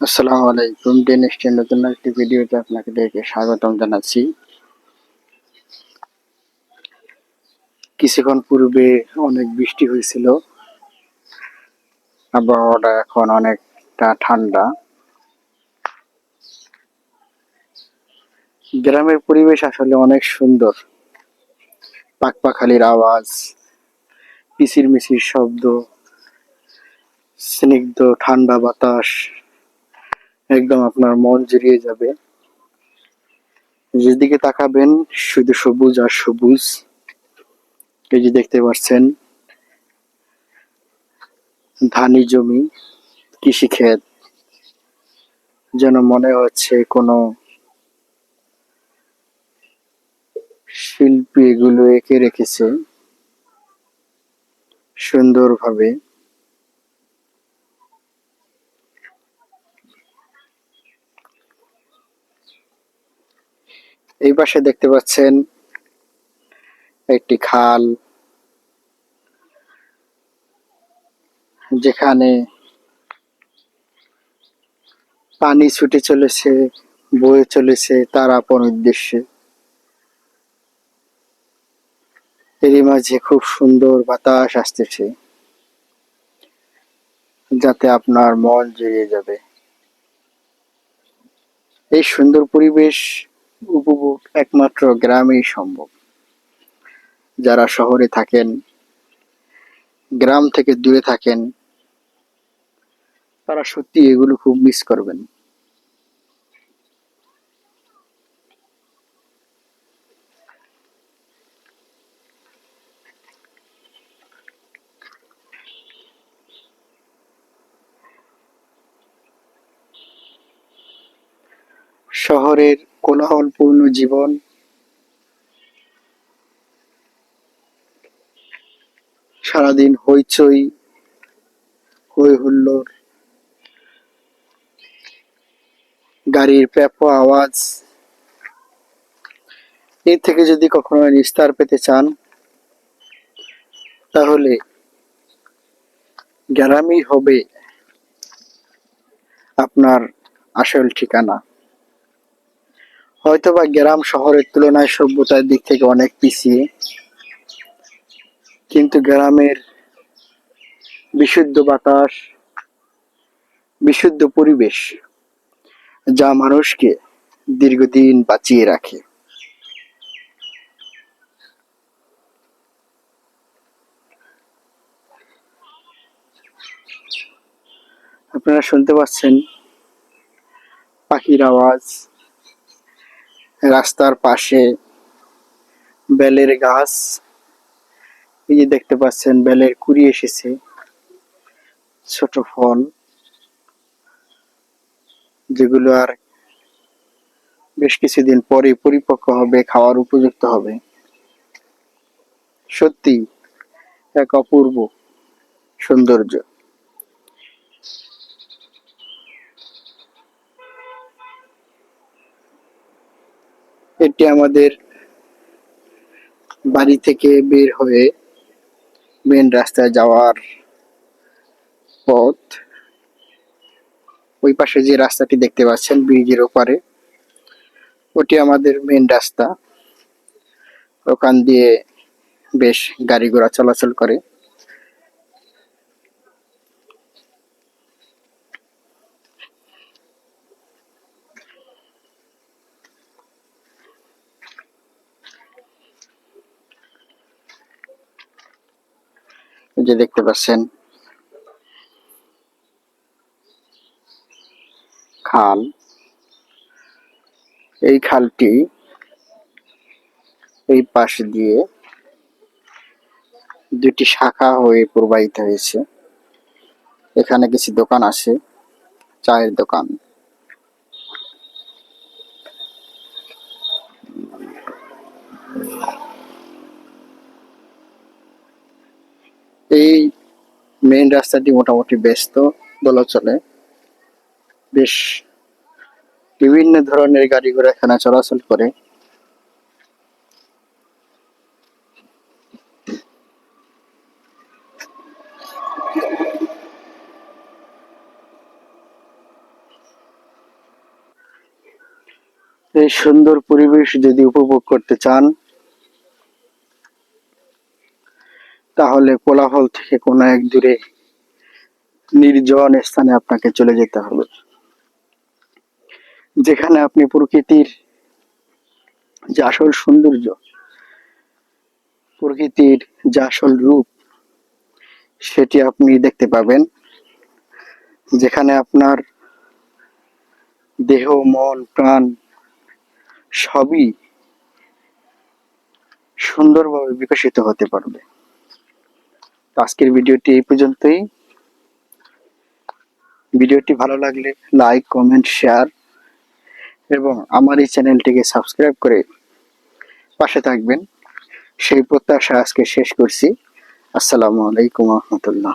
আসসালামু আলাইকুম ডেনিস্টের নতুন একটি ভিডিওতে আপনাকে দেখে স্বাগতম জানাচ্ছি। কিছুক্ষণ পূর্বে অনেক বৃষ্টি হয়েছিল, আবহাওয়াটা এখন অনেকটা ঠান্ডা। গ্রামের পরিবেশ আসলে অনেক সুন্দর। পাকপাখালির আওয়াজ, পিসির মিচির শব্দ, স্নিগ্ধ ঠান্ডা বাতাস একদম আপনার মন জুড়িয়ে যাবে। যেদিকে তাকাবেন, শুধু সবুজ আর সবুজ। এই যে দেখতে পাচ্ছেন, ধানি জমি, কৃষি ক্ষেত। যেন মনে হচ্ছে কোনো শিল্পী এগুলো এঁকে রেখেছে। সুন্দরভাবে। এই পাশে দেখতে পাচ্ছেন একটি খাল, যেখানে পানি ছুটে চলেছে, বয়ে চলেছে তার আপন উদ্দেশ্যে। এরই মাঝে খুব সুন্দর বাতাস আসতেছে, যাতে আপনার মন জুড়িয়ে যাবে। এই সুন্দর পরিবেশ উপভোগ একমাত্র গ্রামেই সম্ভব। যারা শহরে থাকেন, গ্রাম থেকে দূরে থাকেন, তারা সত্যি এগুলো খুব মিস করবেন। শহরের কোলাহলপূর্ণ জীবন। সারাদিন হইচই হই হুল্লোড় গাড়ির প্যাপো আওয়াজ। এর থেকে যদি কখনো নিস্তার পেতে চান, তাহলে গ্রামই হবে আপনার আসল ঠিকানা। হয়তোবা গ্রাম শহরের তুলনায় সভ্যতার দিক থেকে অনেক পিছিয়ে, কিন্তু গ্রামের বিশুদ্ধ বাতাস, বিশুদ্ধ পরিবেশ যা মানুষকে দীর্ঘদিন বাঁচিয়ে রাখে। আপনারা শুনতে পাচ্ছেন পাখির আওয়াজ। রাস্তার পাশে বেলের গাছ। এই যে দেখতে পাচ্ছেন, বেলের কুড়ি এসেছে, ছোট ফল, যেগুলো আর বেশ কিছুদিন পরে পরিপক্ক হবে, খাওয়ার উপযুক্ত হবে। সত্যি এক অপূর্ব সৌন্দর্য। এটি আমাদের বাড়ি থেকে বের হয়ে মেন রাস্তায় যাওয়ার পথ। ওই পাশে যে রাস্তাটি দেখতে পাচ্ছেন, ব্রিজের ওপারে, ওটি আমাদের মেন রাস্তা। ওখান দিয়ে বেশ গাড়ি ঘোড়া চলাচল করে। যে দেখতে পাচ্ছেন, খাল। এই খালটি এই পাশ দিয়ে দুটি শাখা হয়ে প্রবাহিত হয়েছে। এখানে কিছু দোকান আছে, চায়ের দোকান। মেইন রাস্তাটি মোটামুটি ব্যস্ত বলা চলে। বেশ বিভিন্ন ধরনের গাড়ি ঘোড়া এখানে চলাচল করে। এই সুন্দর পরিবেশ যদি উপভোগ করতে চান তাহলে কোলাহল থেকে কোনো এক দূরে নির্জন স্থানে আপনাকে চলে যেতে হবে। যেখানে আপনি প্রকৃতির যে আসল সৌন্দর্য, প্রকৃতির যে আসল রূপ, সেটি আপনি দেখতে পাবেন। যেখানে আপনার দেহ, মন, প্রাণ সবই সুন্দরভাবে বিকশিত হতে পারবে। তো আজকের ভিডিওটি এই পর্যন্তই। ভিডিওটি ভালো লাগলে লাইক কমেন্ট শেয়ার এবং আমার এই চ্যানেলটিকে সাবস্ক্রাইব করে পাশে থাকবেন। সেই প্রত্যাশা আজকে শেষ করছি। আসসালামু আলাইকুম রহমতুল্লাহ।